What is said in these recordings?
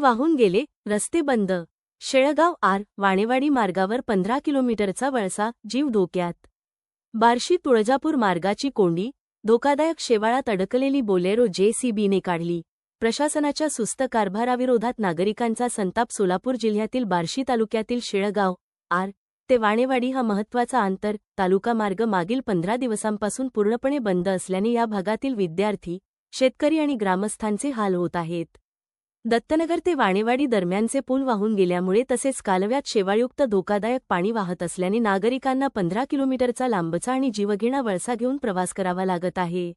वाहून गेले रस्ते बंद. शेळगाव आर वाणेवाडी मार्गावर पंधरा किलोमीटरचा वळसा जीव धोक्यात. बार्शी तुळजापूर मार्गाची कोंडी धोकादायक शेवाळात अडकलेली बोलेरो जेसीबीने काढली. प्रशासनाच्या सुस्त कारभाराविरोधात नागरिकांचा संताप सोलापूर जिल्ह्यातील बार्शी तालुक्यातील शेळगाव आर ते वाणेवाडी हा महत्त्वाचा आंतर तालुका मार्ग मागील पंधरा दिवसांपासून पूर्णपणे बंद असल्याने या भागातील विद्यार्थी शेतकरी आणि ग्रामस्थांचे हाल होत आहेत. दत्तनगर ते वाणेवाडी दरम्यानचे पूल वाहून गेल्यामुळे तसेच कालव्यात शेवाळयुक्त धोकादायक पाणी वाहत असल्याने नागरिकांना पंधरा किलोमीटरचा लांबचा आणि जीवघेणा वळसा घेऊन प्रवास करावा लागत आहे.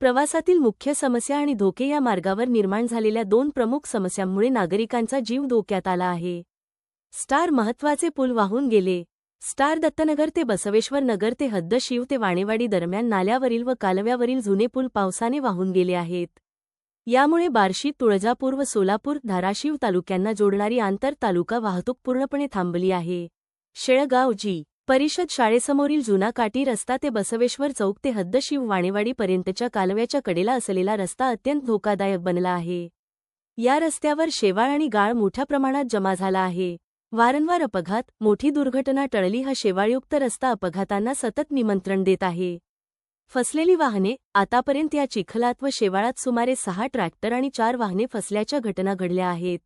प्रवासातील मुख्य समस्या आणि धोके या मार्गावर निर्माण झालेल्या दोन प्रमुख समस्यांमुळे नागरिकांचा जीव धोक्यात आला आहे. स्टार महत्त्वाचे पूल वाहून गेले. स्टार दत्तनगर ते बसवेश्वर नगर ते हद्द शिव ते वाणेवाडी दरम्यान नाल्यावरील व कालव्यावरील जुने पूल पावसाने वाहून गेले आहेत. यामुळे बार्शी तुळजापूर व सोलापूर धाराशिव तालुक्यांना जोडणारी आंतर तालुका वाहतूक पूर्णपणे थांबली आहे. शेळगाव जी. परिषद शाळेसमोरील जुना काटी रस्ता ते बसवेश्वर चौक ते हद्दशिव वाणेवाडीपर्यंतच्या कालव्याच्या कडेला असलेला रस्ता अत्यंत धोकादायक बनला आहे. या रस्त्यावर शेवाळ आणि गाळ मोठ्या प्रमाणात जमा झाला आहे. वारंवार अपघात मोठी दुर्घटना टळली हा शेवाळयुक्त रस्ता अपघातांना सतत निमंत्रण देत आहे. फसलेली वाहने आतापर्यंत या चिखलात व शेवाळात सुमारे सहा ट्रॅक्टर आणि चार वाहने फसल्याच्या घटना घडल्या आहेत.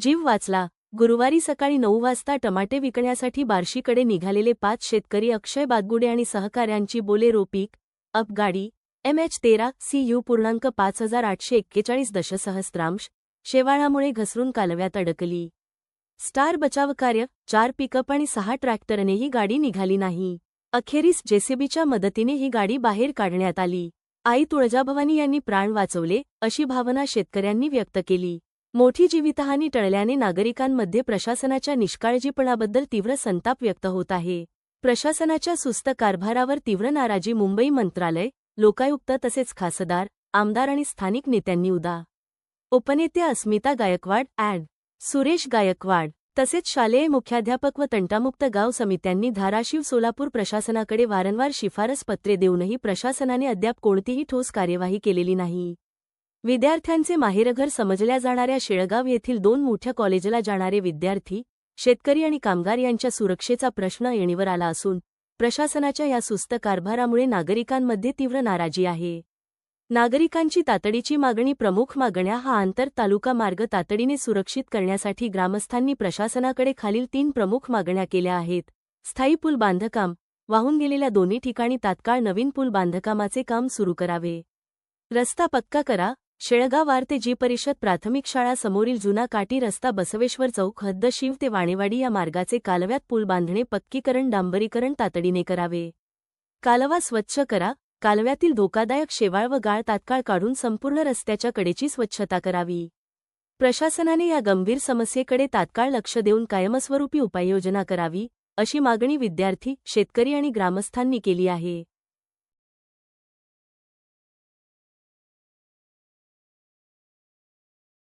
जीव वाचला. गुरुवारी सकाळी नऊ वाजता टमाटे विकण्यासाठी बार्शीकडे निघालेले पाच शेतकरी अक्षय बादगुडे आणि सहकाऱ्यांची बोलेरो पीक अप गाडी एम एच तेरा सी यू पूर्णांक पाच हजार आठशे एक्केचाळीस दशसहस्रांश शेवाळामुळे घसरून कालव्यात अडकली. स्टार बचावकार्य चार पिकअप आणि सहा ट्रॅक्टरने ही गाडी निघाली नाही. अखेरीस जेसीबीच्या मदतीने ही गाडी बाहेर काढण्यात आली. आई तुळजाभवानी यांनी प्राण वाचवले अशी भावना शेतकऱ्यांनी व्यक्त केली. मोठी जीवितहानी टळल्याने नागरिकांमध्ये प्रशासनाच्या निष्काळजीपणाबद्दल तीव्र संताप व्यक्त होत आहे. प्रशासनाच्या सुस्त कारभारावर तीव्र नाराजी मुंबई मंत्रालय लोकायुक्त तसेच खासदार आमदार आणि स्थानिक नेत्यांनी उदा. उपनेत्या अस्मिता गायकवाड ॲड सुरेश गायकवाड तसेच शालेय मुख्याध्यापक व तंटामुक्त गाव समित्यांनी धाराशिव सोलापूर प्रशासनाकडे वारंवार शिफारस पत्रे देऊनही प्रशासनाने अद्याप कोणतीही ठोस कार्यवाही केलेली नाही. विद्यार्थ्यांचे माहेरघर समजल्या जाणाऱ्या शेळगाव येथील दोन मोठ्या कॉलेजला जाणारे विद्यार्थी शेतकरी आणि कामगार यांच्या सुरक्षेचा प्रश्न येणीवर आला असून प्रशासनाच्या या सुस्त कारभारामुळे नागरिकांमध्ये तीव्र नाराजी आहे. नागरिकांची तातडीची मागणी प्रमुख मागण्या हा आंतर तालुका मार्ग तातडीने सुरक्षित करण्यासाठी ग्रामस्थांनी प्रशासनाकडे खालील तीन प्रमुख मागण्या केल्या आहेत. स्थायी पूल बांधकाम वाहून गेलेल्या दोन्ही ठिकाणी तात्काळ नवीन पूल बांधकामाचे काम सुरू करावे. रस्ता पक्का करा शेळगाव आर ते जी परिषद प्राथमिक शाळा समोरील जुना काटी रस्ता बसवेश्वर चौक हद्द शिव ते वाणेवाडी या मार्गाचे कालव्यात पूल बांधणे पक्कीकरण डांबरीकरण तातडीने करावे. कालवा स्वच्छ करा कालव्यातील धोकादायक शेवाळ व गाळ तात्काळ काढून संपूर्ण रस्त्याच्या कडेची स्वच्छता करावी. प्रशासनाने या गंभीर समस्येकडे तात्काळ लक्ष देऊन कायमस्वरूपी उपाययोजना करावी अशी मागणी विद्यार्थी शेतकरी आणि ग्रामस्थांनी केली आहे.